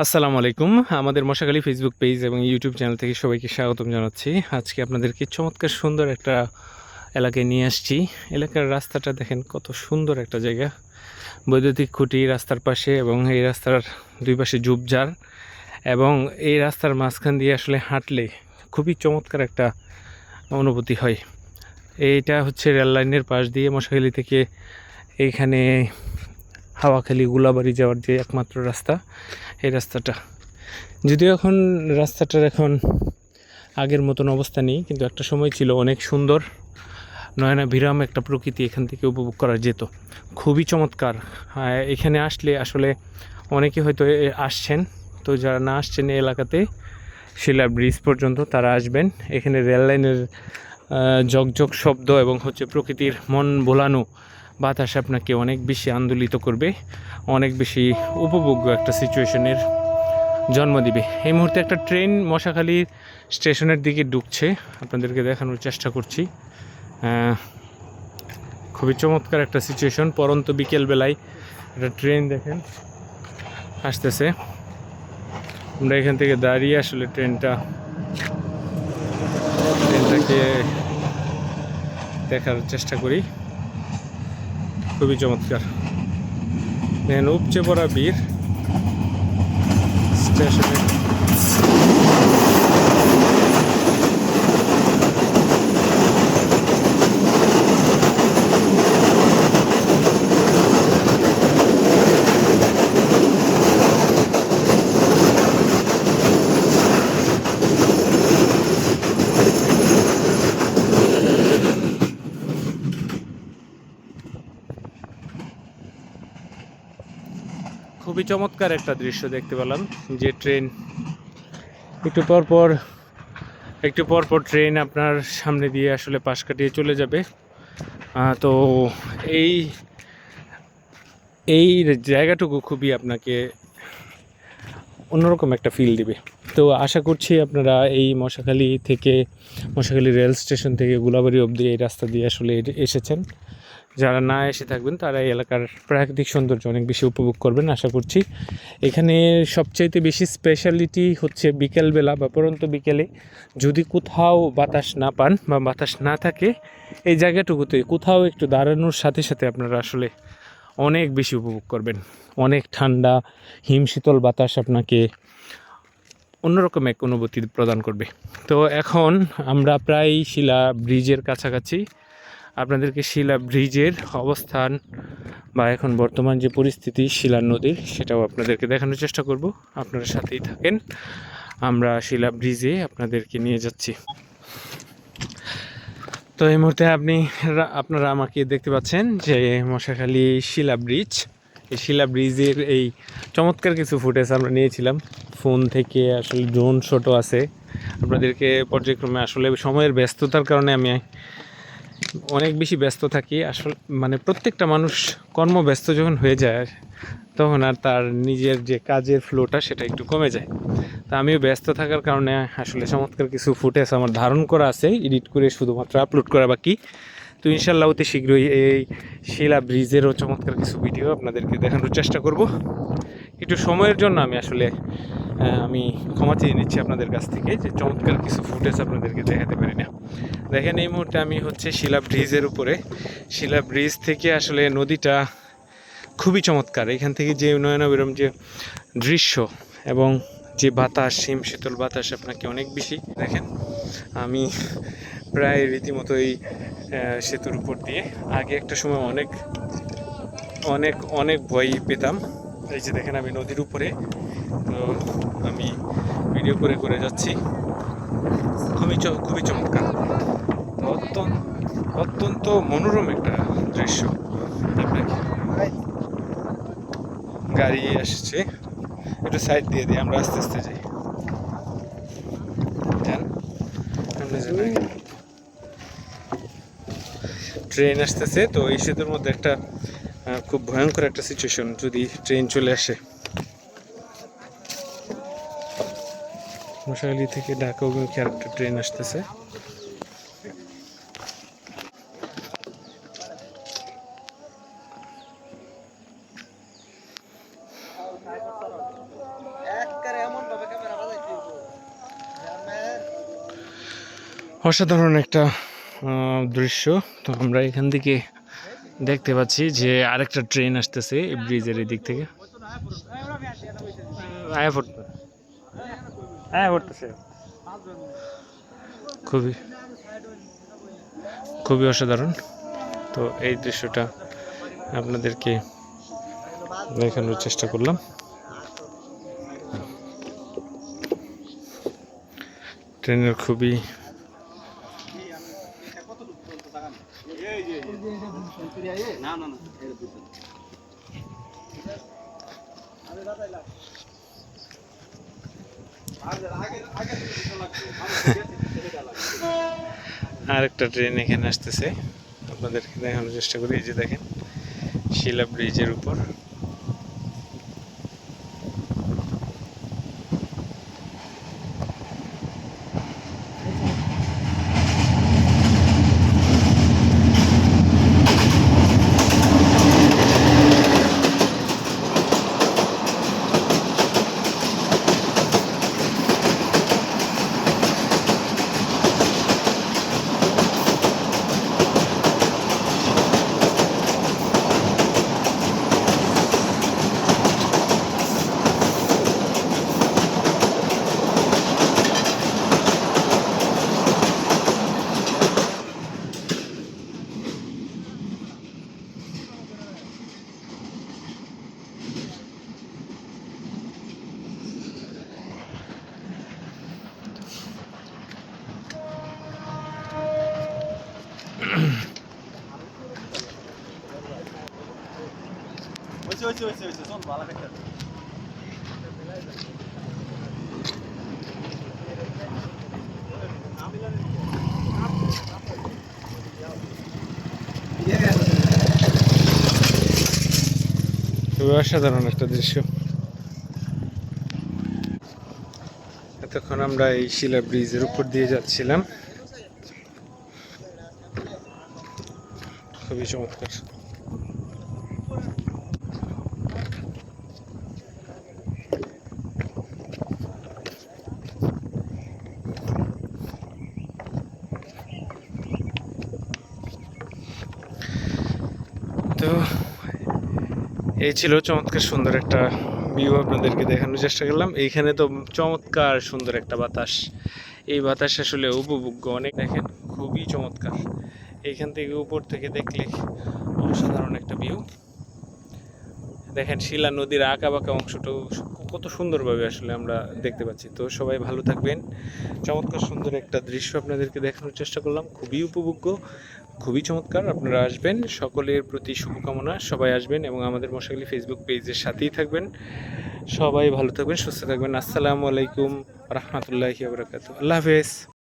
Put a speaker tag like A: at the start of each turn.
A: আসসালামু আলাইকুম। আমাদের মশাখালী ফেসবুক পেজ এবং ইউটিউব চ্যানেল থেকে সবাইকে স্বাগতম জানাচ্ছি। আজকে আপনাদেরকে চমৎকার সুন্দর একটা এলাকায় নিয়ে আসছি। এলাকার রাস্তাটা দেখেন কত সুন্দর একটা জায়গা। বৈদ্যুতিক খুঁটি রাস্তার পাশে এবং এই রাস্তার দুই পাশে ঝুপঝাড় এবং এই রাস্তার মাঝখান দিয়ে আসলে হাঁটলে খুবই চমৎকার একটা অনুভূতি হয়। এইটা হচ্ছে রেল লাইনের পাশ দিয়ে মশাখালী থেকে এইখানে হাওয়াখালী গুলাবাড়ি যাওয়ার যে একমাত্র রাস্তা এই রাস্তাটা। যদিও এখন রাস্তাটার এখন আগের মতন অবস্থা নেই কিন্তু একটা সময় ছিল অনেক সুন্দর নয়নাভিরাম একটা প্রকৃতি এখান থেকে উপভোগ করা যেত। খুবই চমৎকার। হ্যাঁ, এখানে আসলে আসলে অনেকে হয়তো আসছেন তো যারা না আসছেন এলাকাতে শিলা ব্রিজ পর্যন্ত তারা আসবেন। এখানে রেল লাইনের জগজগ শব্দ এবং হচ্ছে প্রকৃতির মন ভোলানো বাতাস আপনাকে অনেক বেশি আন্দোলিত করবে, অনেক বেশি উপভোগ্য একটা সিচুয়েশনের জন্ম দিবে। এই মুহূর্তে একটা ট্রেন মশাখালী স্টেশনের দিকে ঢুকছে। আপনাদেরকে দেখানোর চেষ্টা করছি। খুবই চমৎকার একটা সিচুয়েশন। পরন্ত বিকেলবেলায় একটা ট্রেন দেখেন, আসতেছে। আমরা এখান থেকে দাঁড়িয়ে আসলে ট্রেনটা, ট্রেনটাকে দেখার চেষ্টা করি। খুবই চমৎকার। দেখেন উপচে পড়া বীর। স্টেশনে খুবই চমৎকার একটা দৃশ্য দেখতে পেলাম, যে ট্রেন, একটু পর পর, একটু পর পর ট্রেন আপনার সামনে দিয়ে আসলে পাশ কাটিয়ে চলে যাবে। তো এই এই জায়গাটুকু খুবই আপনাকে অন্যরকম একটা ফিল দিবে। তো আশা করছি আপনারা এই মশাখালী থেকে, মশাখালী রেল স্টেশন থেকে গুলাবাড়ি অবধি এই রাস্তা দিয়ে আসলে এসেছেন। যারা না এসে থাকবেন, তারা এই এলাকার প্রাকৃতিক সৌন্দর্য অনেক বেশি উপভোগ করবেন, আশা করছি। এখানে সবচাইতে বেশি স্পেশালিটি হচ্ছে বিকেলবেলা বা পরন্ত বিকেলে যদি কোথাও বাতাস না পান বা বাতাস না থাকে, এই জায়গাটুকুতে কোথাও একটু দাঁড়ানোর সাথে সাথে আপনারা আসলে অনেক বেশি উপভোগ করবেন। অনেক ঠান্ডা, হিমশীতল বাতাস আপনাকে অন্যরকম এক অনুভূতি প্রদান করবে। তো এখন আমরা প্রায় শিলা ব্রিজের কাছাকাছি আপনাদেরকে শিলা ব্রিজের অবস্থান বা এখন বর্তমান যে পরিস্থিতি শিলা নদীর, সেটাও আপনাদেরকে দেখানোর চেষ্টা করব। আপনারা সাথেই থাকেন। আমরা শিলা ব্রিজে আপনাদেরকে নিয়ে যাচ্ছি। তো এই মুহূর্তে আপনি, আপনারা আমাকে দেখতে পাচ্ছেন যে মশাখালী শিলা ব্রিজ। এই শিলা ব্রিজের এই চমৎকার কিছু ফুটেজ আমরা নিয়েছিলাম। ফোন থেকে আসলে ড্রোন শটও আছে। আপনাদেরকে পর্যায়ক্রমে আসলে সময়ের ব্যস্ততার কারণে আমি অনেক বেশি ব্যস্ত থাকি। আসলে মানে প্রত্যেকটা মানুষ কর্মব্যস্ত যখন হয়ে যায়, তখন আর তার নিজের যে কাজের ফ্লোটা সেটা একটু কমে যায়। তা আমিও ব্যস্ত থাকার কারণে আসলে চমৎকার কিছু ফুটেজ আমার ধারণ করা আছে এডিট করে শুধুমাত্র আপলোড করা বাকি। তো ইনশাল্লাহ অতি শীঘ্রই এই শিলা ব্রিজেরও চমৎকার কিছু ভিডিও আপনাদেরকে দেখানোর চেষ্টা করব। একটু সময়ের জন্য আমি আসলে আমি ক্ষমা চেয়ে নিচ্ছি আপনাদের কাছ থেকে যে চমৎকার কিছু ফুটেজ আপনাদেরকে দেখাতে পারি না। দেখেন এই মুহূর্তে আমি হচ্ছে শিলা ব্রিজের উপরে। শিলা ব্রিজ থেকে আসলে নদীটা খুবই চমৎকার। এখান থেকে যে নয়নাবিরম যে দৃশ্য এবং যে বাতাস, হিম শীতল বাতাস আপনাকে অনেক বেশি দেখেন। আমি প্রায় রীতিমতো এই সেতুর উপর দিয়ে আগে একটা সময় অনেক অনেক অনেক ভয় পেতাম। এই যে দেখেন আমি নদীর উপরে তো আমি ভিডিও করে করে যাচ্ছি। খুবই খুবই চমৎকার। অত্যন্ত অত্যন্ত মনোরম একটা দৃশ্য। আপনাকে গাড়ি আসছে একটু সাইড দিয়ে দিই, আমরা আস্তে আস্তে যাই। ট্রেন আসতেছে, তো এই সেতুর মধ্যে একটা খুব ভয়ঙ্কর একটা সিচুয়েশন যদি ট্রেন চলে আসে। মশাখালী থেকে ঢাকা অভিমুখী আরেকটা ট্রেন আসতেছে। অসাধারণ একটা দৃশ্য। তো আমরা এখান থেকে দেখতে পাচ্ছি যে আরেকটা ট্রেন আসতেছে ব্রিজের এদিক থেকে। আয়াফোর্ট আয়া পড়তেছে খুবই খুবই অসাধারণ। তো এই দৃশ্যটা আপনাদেরকে দেখানোর চেষ্টা করলাম। ট্রেনের খুবই আরেকটা ট্রেন এখানে আসতেছে। আপনাদেরকে দেখানোর চেষ্টা করি এই যে দেখেন শিলা ব্রিজের উপর।
B: হয়েছে
A: খুবই অসাধারণ একটা দৃশ্য। এতক্ষণ আমরা এই শিলা ব্রিজের উপর দিয়ে যাচ্ছিলাম। খুবই চমৎকার। তো এই ছিল চমৎকার সুন্দর একটা ভিউ আপনাদেরকে দেখানোর চেষ্টা করলাম। এইখানে তো চমৎকার সুন্দর একটা বাতাস। এই বাতাস আসলে উপভোগ্য অনেক। দেখেন, খুবই চমৎকার। এইখান থেকে উপর থেকে দেখলে অসাধারণ একটা ভিউ দেখেন, শিলা নদীর আঁকা বাঁকা অংশটাও কত সুন্দরভাবে আসলে আমরা দেখতে পাচ্ছি। তো সবাই ভালো থাকবেন। চমৎকার সুন্দর একটা দৃশ্য আপনাদেরকে দেখানোর চেষ্টা করলাম। খুবই উপভোগ্য, খুবই চমৎকার আপনারা আসবেন। সকলের প্রতি শুভকামনা। সবাই আসবেন এবং আমাদের মশাগুলি ফেসবুক পেজের সাথেই থাকবেন। সবাই ভালো থাকবেন, সুস্থ থাকবেন। আসসালামু আলাইকুম। রহমতুল্লাহি আবরাকাত আল্লাহ হাফেজ।